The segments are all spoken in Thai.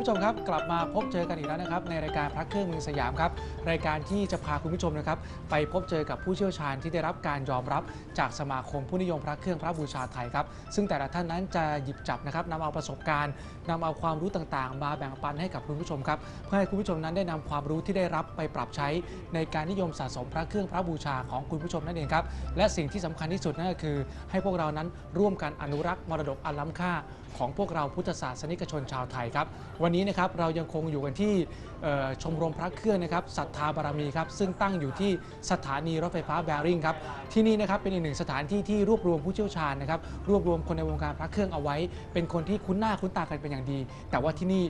ผู้ชมครับกลับมาพบเจอกันอีกแล้วนะครับในรายการพระเครื่องเมืองสยามครับรายการที่จะพาคุณผู้ชมนะครับไปพบเจอกับผู้เชี่ยวชาญที่ได้รับการยอมรับ จากสมาคมผู้นิยมพระเครื่องพระบูชาไทยครับซึ่งแต่ละท่านนั้นจะหยิบจับนะครับนำเอาประสบการณ์นำเอาความรู้ต่างๆ มาแบ่งปันให้กับคุณผู้ชมครับเพื่อให้คุณผู้ชมนั้นได้นำความรู้ที่ได้รับไปปรับใช้ ในการนิยมสะสมพระเครื่องพระบูชาของคุณผู้ชมนั่นเองครับและสิ่งที่สำคัญที่สุดนั่นก็คือ ให้พวกเรานั้นร่วมกันอนุรักษ์มรดกอันล้ำค่าของพวกเราพุทธศาสนิกชนชาวไทยครับ วันนี้นะครับเรายังคงอยู่กันที่ชมรมพระเครื่องนะครับศรัทธาบารมีครับซึ่งตั้งอยู่ที่สถานีรถไฟฟ้าแบริ่งครับที่นี่นะครับเป็นอีกหนึ่งสถานที่ที่รวบรวมผู้เชี่ยวชาญนะครับรวบรวมคนในวงการพระเครื่องเอาไว้ เป็นคนที่คุ้นหน้าคุ้นตากันเป็นอย่างดี แต่ว่าที่นี่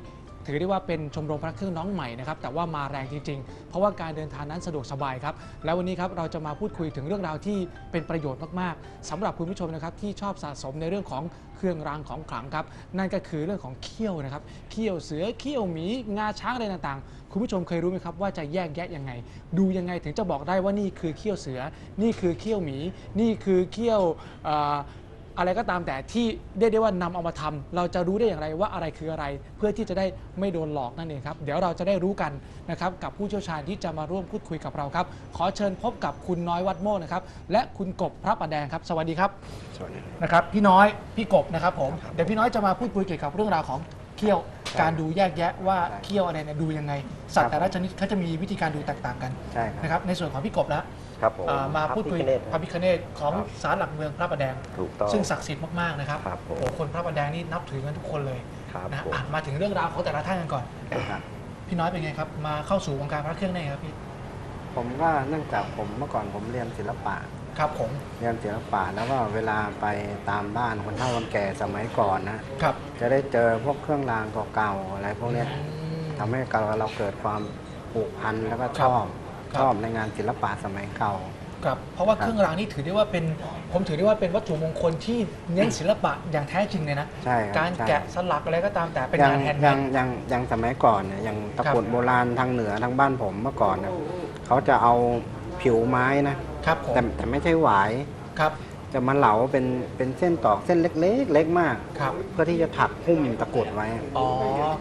ถือได้ว่าเป็นชมรมพระเครื่องน้องใหม่นะครับแต่ว่ามาแรงจริง ๆ เพราะว่าการเดินทางนั้นสะดวกสบายครับแล้ววันนี้ครับเราจะมาพูดคุยถึงเรื่องราวที่เป็นประโยชน์มากๆสำหรับคุณผู้ชมนะครับที่ชอบสะสมในเรื่องของเครื่องรางของขลังครับนั่นก็คือเรื่องของเขี้ยวนะครับเขี้ยวเสือเขี้ยวหมีงาช้างอะไรต่างๆ คุณผู้ชมเคยรู้ไหมครับว่าจะแยกแยะยังไง ดูยังไงถึงจะบอกได้ว่านี่คือเขี้ยวเสือ นี่คือเขี้ยวหมี นี่คือเขี้ยว อ่ออะไรก็ตามแต่ที่เรียกได้ว่านำเอามาทำเราจะรู้ได้อย่างไรว่าอะไรคืออะไร เพื่อที่จะได้ไม่โดนหลอกนั่นเองครับ เดี๋ยวเราจะได้รู้กันนะครับกับผู้เชี่ยวชาญที่จะมาร่วมพูดคุยกับเราครับ ขอเชิญพบกับคุณน้อยวัดโมกนะครับและคุณกบพระประแดงครับ สวัสดีครับสวัสดีครับ นะครับพี่น้อยพี่กบนะครับผมเดี๋ยวพี่น้อยจะมาพูดคุยเกี่ยวกับเรื่องราวของเขี้ยวการดูแยกแยะว่าใช่เขี้ยวอะไรเนี่ยดูยังไง สัตว์ครับแต่ละชนิดเขาจะมีวิธีการดูแตกต่างกันใช่ครับ นะครับในส่วนของพี่กบแล้ว ครับผมอ่ามาพูดคุยพระพิฆเนศพระพิคเนตของครับศาลหลักเมืองพระประแดง ถูกต้องซึ่งศักดิ์สิทธิ์มากๆนะครับครับผม โอ้คนพระประแดงนี่นับถือกันทุกคนเลยครับนะผมอะมาถึงเรื่องราวของแต่ละท่านกันก่อน ครับพี่น้อยเป็นไงครับ มาเข้าสู่วงการพระเครื่องได้ไงครับพี่ผมก็เนื่องจากผมเมื่อก่อนผมเรียนศิลปะ ครับผมเรียนศิลปะแล้วก็เวลาไปตามบ้านคนเฒ่าคนแก่สมัยก่อนนะครับจะได้เจอพวกเครื่องรางเก่าๆอะไรพวกเนี้ยอืม ทำให้เราเราเกิดความผูกพันแล้วก็ชอบ ครับ ชอบในงานศิลปะสมัยเก่า ครับเพราะว่าครับเครื่องรางนี่ถือได้ว่าเป็นผมถือได้ว่าเป็นวัตถุมงคลที่เน้นศิลปะอย่างแท้จริงเลยนะใช่ครับการใช่แกะสลักอะไรก็ตามแต่เป็นอย่างงานแฮนด์เมอย่างดอย่างอย่างสมัยก่อนเนี่ยอย่างตะกรุดครับโบราณทางเหนือทางบ้านผมเมื่อก่อนเนี่ยเขาจะเอาผิวไม้นะครับผมแต่แต่ไม่ใช่หวาย ครับ จะมาเหลาเป็นเป็นเส้นตอกเส้นเล็ก ๆ เล็กมาก ครับ เพื่อที่จะถักหุ้มตะกรุดไว้ อ๋อ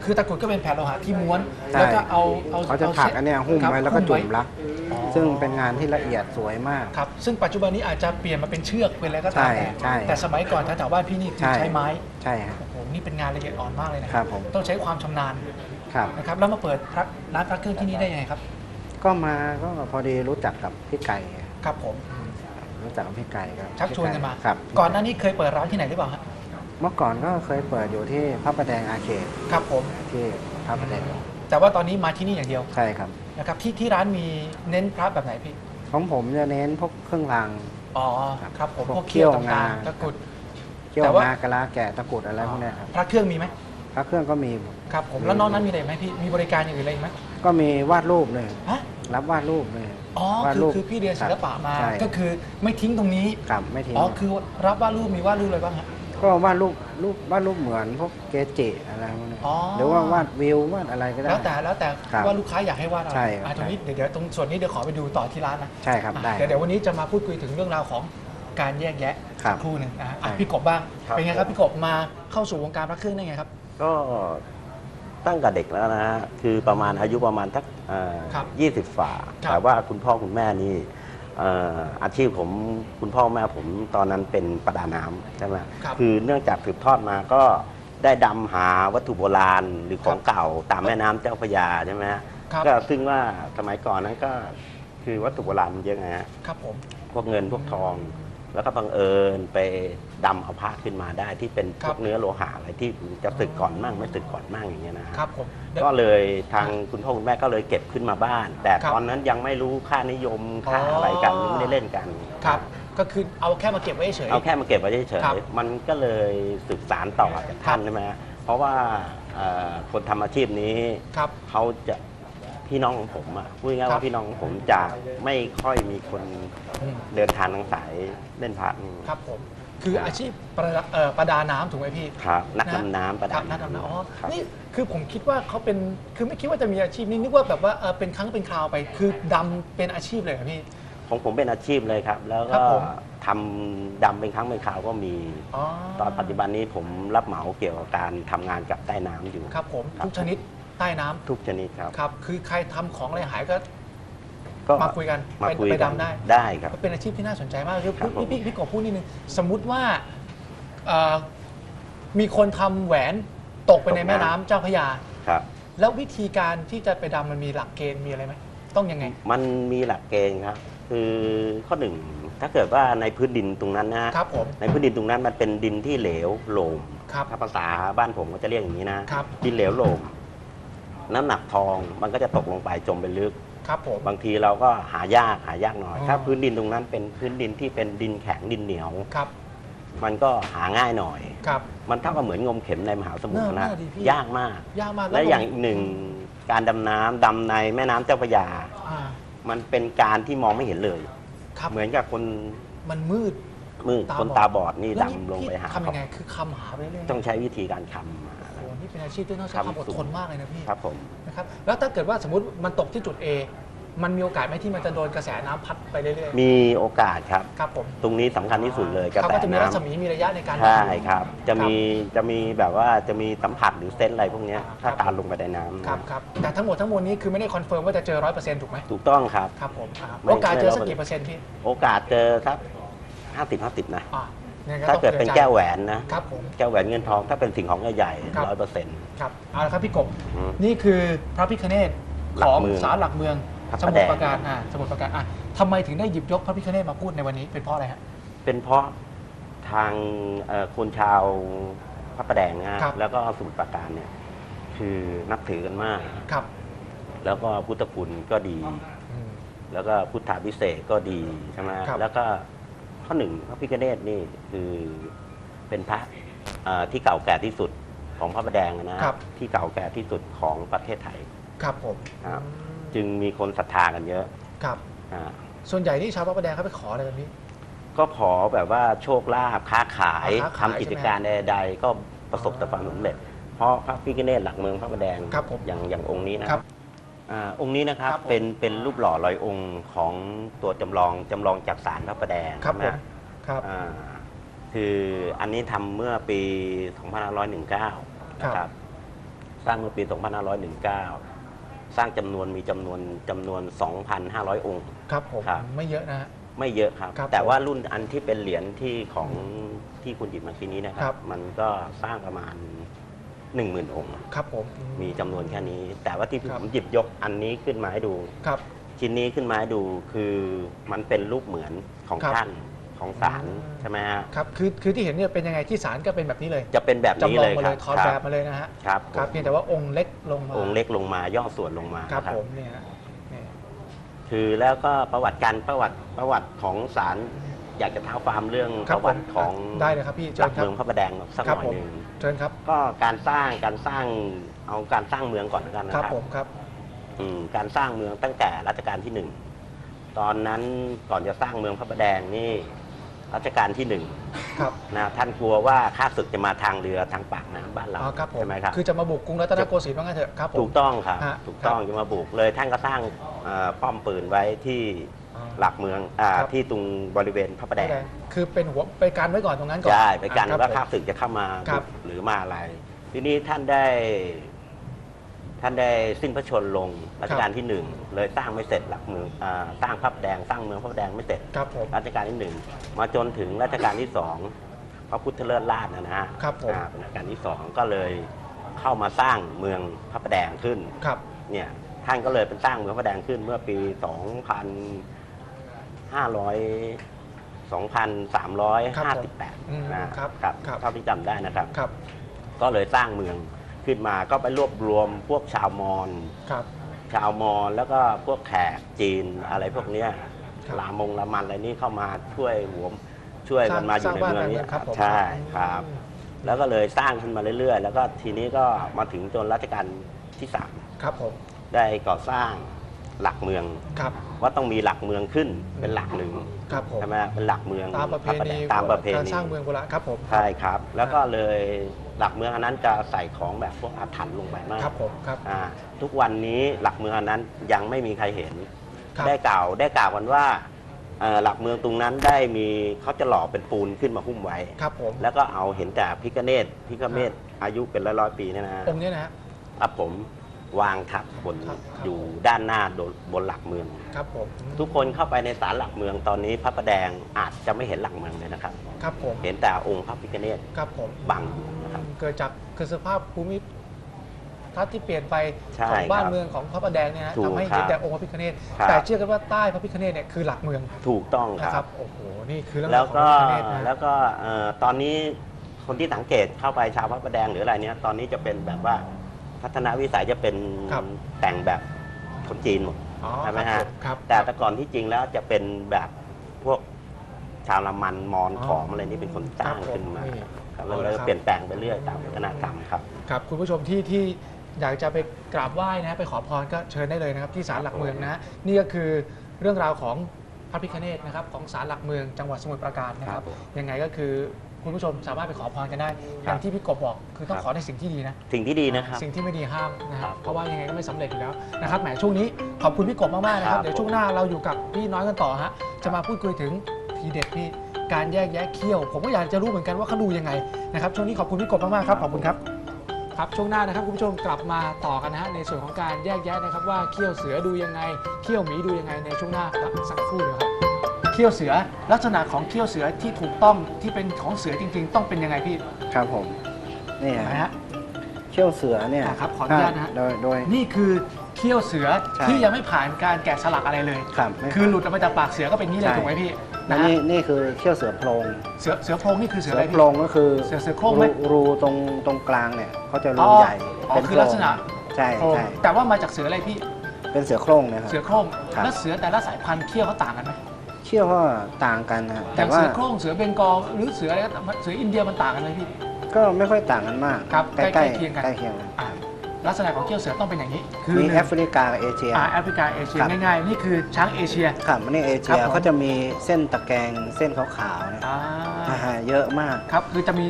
คือตะกรุดก็เป็นแผ่นโลหะที่ม้วน ใช่ แล้วก็เอาเอาเขาจะถักอันเนี้ยหุ้มครับไว้แล้วก็จุ่มรักอ๋อซึ่งเป็นงานที่ละเอียดสวยมาก ครับ ซึ่งปัจจุบันนี้อาจจะเปลี่ยนมาเป็นเชือกเป็นอะไรก็ตามแต่ใช่ใช่แต่สมัยก่อนแถวๆบ้านพี่นี่คือใช่ ใช้ไม้ ใช่ฮะ โอ้โห นี่เป็นงานละเอียดอ่อนมากเลยนะครับผม ต้องใช้ความชำนาญครับ นะครับ แล้วมาเปิดพระร้านพระเครื่องที่นี่ได้ยังไงครับ ก็มาก็พอดีรู้จักกับพี่ไก่ ครับผม รู้จักกับพี่ไก่ครับชักชวนกันมา ครับก่อนหน้านี้เคยเปิดร้านที่ไหนหรือเปล่าฮะเมื่อก่อนก็เคยเปิดอยู่ที่พระประแดงอาเขตครับผมที่พระประแดงแต่ว่าตอนนี้มาที่นี่อย่างเดียวใช่ครับนะครับที่ที่ร้านมีเน้นพระแบบไหนพี่ของผมจะเน้นพวกเครื่องรางอ๋อครับครับผมพวกพวกเขี้ยวเขี้ยวต่างงาๆตะกรุดเกี่ยวแต่ว่างากะลาแกะตะกรุดอะไรพวกเนี้ยครับพระเครื่องมีไหมพระเครื่องก็มีครับผมแล้วนอกนั้นมีอะไรไหมพี่มีบริการอย่างอื่นอะไรอีกไหมก็มีวาดรูปเลยฮะ รับวาดรูปเลยอ๋อวาดคือรูปคือพี่เรียนศิลปะมา ใช่ก็คือไม่ทิ้งตรงนี้ ครับไม่ทิ้งอ๋อคือรับวาดรูปมีวาดรูปอะไรบ้างฮะ ก็วาดรูปรูปวาดรูปเหมือนพวกเกจิอะไรพวกเนี้ยอ๋อ หรือว่าวาดวิววาดอะไรก็ได้ แล้วแต่แล้วแต่ครับว่าลูกค้าอยากให้วาดอะไรใช่ครับ อะตรงนี้เดี๋ยวเดี๋ยวตรงส่วนนี้เดี๋ยวขอไปดูต่อที่ร้านนะใช่ครับได้เดี๋ยวเดี๋ยววันนี้จะมาพูดคุยถึงเรื่องราวของการแยกแยะครับสักครู่หนึ่งนะฮะอะใช่ พี่กบบ้างครับเป็นไงครับผม พี่กบมาเข้าสู่วงการพระเครื่องได้ไงครับ ก็ ตั้งแต่เด็กแล้วนะฮะคือประมาณอายุประมาณทักครับยี่สิบฝ่า ครับ แต่ว่าคุณพ่อคุณแม่นี่เอ่ออาชีพผมคุณพ่อแม่ผมตอนนั้นเป็นประดาน้ำใช่ไหมครับ คือเนื่องจากสืบทอดมาก็ได้ดำหาวัตถุโบราณหรือของเก่าตามแม่น้ำเจ้าพระยาใช่ไหมฮะครับ ก็ซึ่งว่าสมัยก่อนนั้นก็คือวัตถุโบราณมันเยอะไงฮะ ครับผม พวกเงินพวกทอง แล้วก็บังเอิญไป ดำเอาผ้าขึ้นมาได้ที่เป็นพวกเนื้อโลหะอะไรที่จะสึกก่อนมั่งไม่สึกก่อนมั่งอย่างเงี้ยนะฮะ ครับผมเดี๋ยวก็เลยทางคุณพ่อคุณแม่ก็เลยเก็บขึ้นมาบ้าน แต่ครับตอนนั้นยังไม่รู้ค่านิยมค่าอ๋ออ อะไรกันไม่ได้เล่นกันครับ ก็คือเอาแค่มาเก็บไว้เฉย เอาแค่มาเก็บไว้เฉยครับๆมันก็เลยสืบสารต่อจากท่านใช่ไหมฮะเพราะว่าเอ่อคนทำอาชีพนี้ครับ เขาจะพี่น้องของผมอะพูดง่ายๆครับว่าพี่น้องของผมจะไม่ค่อยมีคนอืม เดินทางทางสายเล่นพระนี่ ครับผม คืออาชีพประดาเอ่อประดาน้ำถูกไหมพี่ครับนักนะดำน้ำประครัดาบนักดำน้ำอ๋อครับ นี่คือผมคิดว่าเขาเป็นคือไม่คิดว่าจะมีอาชีพนี้นึกว่าแบบว่าเออเป็นครั้งเป็นคราวไป คือดำเป็นอาชีพเลยเหรอพี่ ของผมเป็นอาชีพเลยครับ แล้วครัก็บผม ทำดำเป็นครั้งเป็นคราวก็มี อ๋อตอนปัจจุบันนี้ผมรับเหมาเกี่ยวกับการทำงานกับใต้น้ำอยู่ ครับผมครับ ทุกชนิดใต้น้ำทุกชนิดครับ ครับ คือใครทำของอะไรหายก็ ก็มาคุยกันมาไปคุยไปกันดำได้ได้ครับก็เป็นอาชีพที่น่าสนใจมากคือครับผมพี่พี่พี่กบพูดนิดนึงสมมุติว่าเอ่อมีคนทำแหวนตกไปในแม่น้ำเจ้าพระยาครับ แล้ววิธีการที่จะไปดำมันมีหลักเกณฑ์มีอะไรไหมต้องยังไง มันมีหลักเกณฑ์ครับ คือข้อหนึ่งถ้าเกิดว่าในพื้นดินตรงนั้นนะครับผมในพื้นดินตรงนั้นมันเป็นดินที่เหลวโลมครับถ้าภาษาบ้านผมก็จะเรียกอย่างนี้นะครับดินเหลวโลมน้ำหนักทองมันก็จะตกลงไปจมไปลึก ครับผม บางทีเราก็หายากหายากหน่อย อ๋อ ถ้าพื้นดินตรงนั้นเป็นพื้นดินที่เป็นดินแข็งดินเหนียว ครับมันก็หาง่ายหน่อย ครับ มันเท่ากับเหมือนงมเข็มในมหาสมุทรน่านะน่าดีพี่ ยากมาก ยากมากและอย่างผมอีกหนึ่งการดำน้ำดำในแม่น้ำเจ้าพระยา อ่ามันเป็นการที่มองไม่เห็นเลย ครับเหมือนกับคนมันมืดมือตาคนบอดตาบอดนี่แล้วดำลงไปหาพี่ทำยังไงคือคำหาไปเรื่อยๆต้องใช้วิธีการคำ มาโอ้โหนี่เป็นอาชีพที่ต้องใช้ความอดทนมากเลยนะพี่ครับผมนะครับแล้วถ้าเกิดว่าสมมติมันตกที่จุด A มันมีโอกาสไหมที่มันจะโดนกระแสน้ำพัดไปเรื่อยมีโอกาสครับๆครับผมตรงนี้สำคัญที่สุดเลยกระเขาแสก็จะมีรัศน้ำมีมีระยะในการใช่ดำครับ จะมีจะมีแบบว่าจะมีสัมผัสหรือเซนส์อะไรพวกเนี้ยถ้าครับตามลงไปในน้ำครับครับแต่ทั้งหมดทั้งมวลนี้คือไม่ได้คอนเฟิร์มว่าจะเจอร้อยเปอร์เซ็นต์ถูกไหมถูกต้องครับครับผมอ่าไม่โอกาสเจอไม่สัก100%กี่เปอร์เซ็นต์พี่โอกาสเจอสักห้าสิบห้าสิบนะอ่า เนี่ยถ้าต้องเกิดเป็นผื่อใจแก้วแหวนนะ ครับผม แก้วแหวนเงินทองถ้าเป็นสิ่งของใหญ่ครับร้อยเปอร์เซ็นต์ ครับเอาละครับพี่กบ อืมนี่คือพระพิคเนตหลัขกองเมืองศาลหลักเมือง พระสประมุแดทรงปราการอ่าสมุทรปราการอะทำไมถึงได้หยิบยกพระพิคเนตมาพูดในวันนี้เป็นเพราะอะไรฮะ เป็นเพราะทางเอ่อคนชาวพระประแดงนะฮะครับ แล้วก็สมุทรปราการเนี่ย คือนับถือกันมาก ครับแล้วก็พุทธคุณก็ดี อืม แล้วก็พุทธาพิเศษกก็ดีใช่ไหมครับแล้วก็ ข้อหนึ่งพระพิฆเนศนี่คือเป็นพระเอ่อที่เก่าแก่ที่สุดของพระประแดงนะครับที่เก่าแก่ที่สุดของประเทศไทย ครับผมครับอืมจึงมีคนศรัทธากันเยอะ ครับอ่าส่วนใหญ่ที่ชาวพระประแดงเขาไปขออะไรกันพี่ก็ขอแบบว่าโชคลาภค้าขายค้าขายทำกิจการใดๆก็ประสบแต่ความสำเร็จ เพราะพระพิฆเนศหลักเมืองพระประแดงครับผมอย่างอย่างองค์นี้นะครับ อ่าองค์นี้นะครับครับผมเป็นเป็นรูปหล่อลอยองค์ของตัวจำลองจำลองจากสารพระประแดงครับผนะมครับ อ่าคืออันนี้ทำเมื่อปี 2519 นะครับ สร้างเมื่อปี 2519 สร้างจำนวนมีจำนวนจำนวน 2,500 องค์ ครับผมครับ ไม่เยอะนะฮะ ไม่เยอะครับ ครับแต่ว่ารุ่นอันที่เป็นเหรียญที่ของที่คุณหยิบมาทีนี้นะคครัรับ บ มันก็สร้างประมาณ 10,000 องค์ ครับผม มีจำนวนแค่นี้ แต่ว่าที่ครัผบ มหยิบยกอันนี้ขึ้นมาให้ดู ครับ ชิ้นนี้ขึ้นมาให้ดูคือมันเป็นรูปเหมือนของครับท่านของศาลอืม ใช่ไหมฮะครับคือคือที่เห็นเนี่ยเป็นยังไงที่ศาลก็เป็นแบบนี้เลยจะเป็นแบบนี้จำลอเลงยมาคเลรับยถอดคแบรับบมาเลยนะฮะครับครับผมเพียงแต่ว่าองค์เล็กลงมาองค์เล็กลงมาย่อส่วนลงมาครับนะผมเนี่ยเนี่ย คือแล้วก็ประวัติการประวัติประวัติของศาล อยากจะเท้าความเรื่องครัปบระวัติผมของได้เลยครับพี่หเชิลัญกครับเมืองพระประแดงสักหครับน่อยผมหนึ่งเชิญครับก็การสร้างการสร้างเอาการสร้างเมืองก่อนแล้วกันนะคครัรับบผมครับ อืมการสร้างเมืองตั้งแต่รัชกาลที่หนึ่งตอนนั้นก่อนจะสร้างเมืองพระประแดงนี่รัชกาลที่หนึ่งครับนะท่านกลัวว่าข้าศึกจะมาทางเรือทางปากน้ำบ้านเราอ๋อครับผมใช่ไหมครับ คือจะมาบุกกรุงรัตนโกสินทร์ว่างั้นเถอะครับผม ถูกต้องครับฮะถูกต้องครับจะมาบุกเลยท่านก็สร้างเอ่อป้อมปืนไว้ที่อ๋อ หลักเมืองอ่าครับ ที่ตรงบริเวณพระประแดงคือเป็นหัวไปการไว้ก่อนตรงนั้นก่อนใช่ไปกันอะว่าคข้ารับผมศึกจะเข้ามาครับบุกหรือมาอะไร ทีนี้ท่านได้ ท่านได้สิ้นพระชนม์ลงรัชกาลที่หนึ่งเลยสร้างไม่เสร็จหลักเมืองอ่าสร้างพระประแดงสร้างเมืองพระประแดงไม่เสร็จ ครับผม รัชกาลที่หนึ่งมาจนถึงรัชกาลที่สองพระพุทธเลิศราชนะฮะครับผม อ่าเป็นรัชกาลที่สองก็เลยเข้ามาสร้างเมืองพระประแดงขึ้นครับ เนี่ยท่านก็เลยเป็นสร้างเมืองพระประแดงขึ้นเมื่อปี 2,500ค รับผมอืม2,358นะครับครับ เท่าที่จำได้นะครับ ครับ ก็เลยสร้างเมืองขึ้นมาก็ไปรวบรวมพวกชาวมอญครับ ชาวมอญแล้วก็พวกแขกจีนอะไรพวกเนี้ยครับลามงลามันอะไรนี่เข้ามาช่วยหัวมช่วยกันมาอยู่ในสร้างเมืองบ้านนี้เมืองครับผม ใช่ครับอืมแล้วก็เลยสร้างขึ้นมาเรื่อยๆ แล้วก็ทีนี้ก็มาถึงจนรัชกาลที่สามครับผม ได้ก่อสร้าง หลักเมือง ครับ ว่าต้องมีหลักเมืองขึ้นเป็นหลักหนึ่งครับผม ใช่ไหมเป็นหลักเมืองตามประเพพแดณีงตามประเพการณีสร้างเมืองโบราณครับผม ใช่ครับ แล้วก็เลยหลักเมืองอันนั้นจะใส่ของแบบพวกอาถรรพ์ลงไปมากครับผม ครับ อ่าทุกวันนี้หลักเมืองอันนั้นยังไม่มีใครเห็น ครับ ได้กล่าวได้กล่าวกันว่าเอ่อหลักเมืองตรงนั้นได้มีเขาจะหล่อเป็นปูนขึ้นมาหุ้มไว้ ครับผม แล้วก็เอาเห็นแต่พิกเนตพิกเนตอายุเป็นร้อยร้อยๆปีเนี่ยนะองค์เนี้ยนะฮะ ครับผม วางทับบนครับอยู่ด้านหน้าโดนบนหลักเมือง ครับผมทุกคนเข้าไปในศาลหลักเมืองตอนนี้พระประแดงอาจจะไม่เห็นหลักเมืองเลยนะครับ ครับผมเห็นแต่องค์พระพิฆเนศครับผมบังอยู่นะครับ เกิดจากคือสภาพภูมิทัศน์ที่เปลี่ยนไปใช่ของบ้านครับเมืองของพระประแดงเนี่ยฮะถูกทำให้ครัเห็นบแต่องค์พระพิฆเนศครับ แต่เชื่อกันว่าใต้พระพิฆเนศเนี่ยคือหลักเมืองถูกต้องนะคครัรับ บโอ้โหนี่คือเรื่องแล้ราววของพก็ระพิฆเนศนะ แล้วก็เอ่อตอนนี้คนที่สังเกตเข้าไปชาวพระประแดงหรืออะไรเนี้ยตอนนี้จะเป็นแบบว่า พัฒนาวิสัยจะเป็นครับ แต่งแบบคนจีนหมด อ๋อใช่ไหมครัฮะบครับแต่แต่ก่อนที่จริงแล้วจะเป็นแบบพวกชาวละมันมอญอ๋อขอมอะไรนี่เป็นคนสร้างครับผมขึ้นมานี่ ครับเอาแล้วละก็ครับเปลี่ยนแปลงไปเรื่อยตามวัฒนธรรมครับ ครับคุณผู้ชมที่ที่อยากจะไปกราบไหว้นะไปขอพรก็เชิญได้เลยนะครับที่ศาลหลักเมืองนะนี่ก็คือเรื่องราวของพระพิฆเนศนะครับของศาลหลักเมืองจังหวัดสมุทรปราการนะครับครับผม ยังไงก็คือ คุณผู้ชมสามารถไปขอพรกันได้ อย่างที่พี่กบบอก คือต้องครับขอในสิ่งที่ดีนะ สิ่งที่ดีนะครับ สิ่งที่ไม่ดีห้ามนะคครัรับบเพราะว่ายังไงก็ไม่สำเร็จอยู่แล้วนะครับแหมช่วงนี้ขอบคุณพี่กบมากๆนะครับครับ เดี๋ยวช่วงหน้าเราอยู่กับพี่น้อยกันต่อฮะ จะมาพูดคุยถึงทีเด็ดพี่การแยกแยะเขี้ยว ผมก็อยากจะรู้เหมือนกันว่าเขาดูยังไงนะครับ ช่วงนี้ขอบคุณพี่กบมากๆครับ ขอบคุณครับ ครับ ช่วงหน้านะครับคุณผู้ชมกลับมาต่อกันนะฮะในส่วนของการแยกแยะนะครับว่าเขี้ยวเสือดูยังไง เขี้ยวหมีดูยังไงในช่วงหน้าครับสักครู่เดียวครับเขี้ยวเสือ ลักษณะของเขี้ยวเสือที่ถูกต้องที่เป็นของเสือจริง ๆ ต้องเป็นยังไงพี่ครับผมนี่นะฮะฮะ เขี้ยวเสือเนี่ยอ่าครับขออนุญาตนะฮะ โดยโดย นี่คือเขี้ยวเสือใช่ที่ยังไม่ผ่านการแกะสลักอะไรเลยครับไม่คือหลุดออกมาจากปากเสือก็เป็นนี้เลยใช่ ถูกไหมพี่และนะฮะนี่นี่คือเขี้ยวเสือโพรงเสือเสือโพรงนี่คือเสือเสือะไรอโพพี่ รงก็คือเสือเสือโคร่งไหมรูตรงตรงกลางเนี่ยเขาจะอ๋รูอใหญ่อ๋อเป็นคือโพรลักงษณะ ใช่โพรงใช่แต่ว่ามาจากเสืออะไรพี่เป็นเสือโคร่งเนะครับ เสือโคร่งครับ แล้วเสือแต่ละสายพันธุ์เขี้ยวเขาต่างกันไหม เขี้ยวก็ต่างกันนะอแต่ย่างว่าเสือโคร่งเสือเบงกอลหรือเสืออะไรก็ตามเสืออินเดียมันต่างกันไหมพี่ ก็ไม่ค่อยต่างกันมากครับใกล้ใกล้ๆเคียงกัน ใกล้เคียงกันอ่าลักษณะของเขี้ยวเสือต้องเป็นอย่างนี้ คือมีหนึ่งแอฟริกากับเอเชีย อ่าแอฟริกาเอเชียครับ ง่ายๆ นี่คือช้างเอเชีย ครับมันนี่เอเชีครัยบผม เขาจะมีเส้นตะแกรงเส้นขาวๆเนี่ยอ่าอ่าฮะเยอะมาก ครับคือจะมี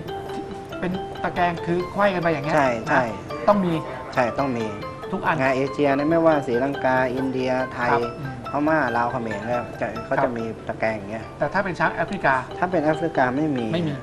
เป็นตะแกรงคือไขว้กันไปอย่างเงี้ยใช่ใช่นะต้องมีใช่ต้องมี ทุกอัน งานเอเชียเนี่ยไม่ว่าศรีลังกา อินเดียไทย ครับอืม พม่าลาวเขมรเนี่ยจะเขาครัจะบมีตะแกรงอย่างเงี้ยแต่ถ้าเป็นช้างแอฟริกา ถ้าเป็นแอฟริกาไม่มี ไม่มี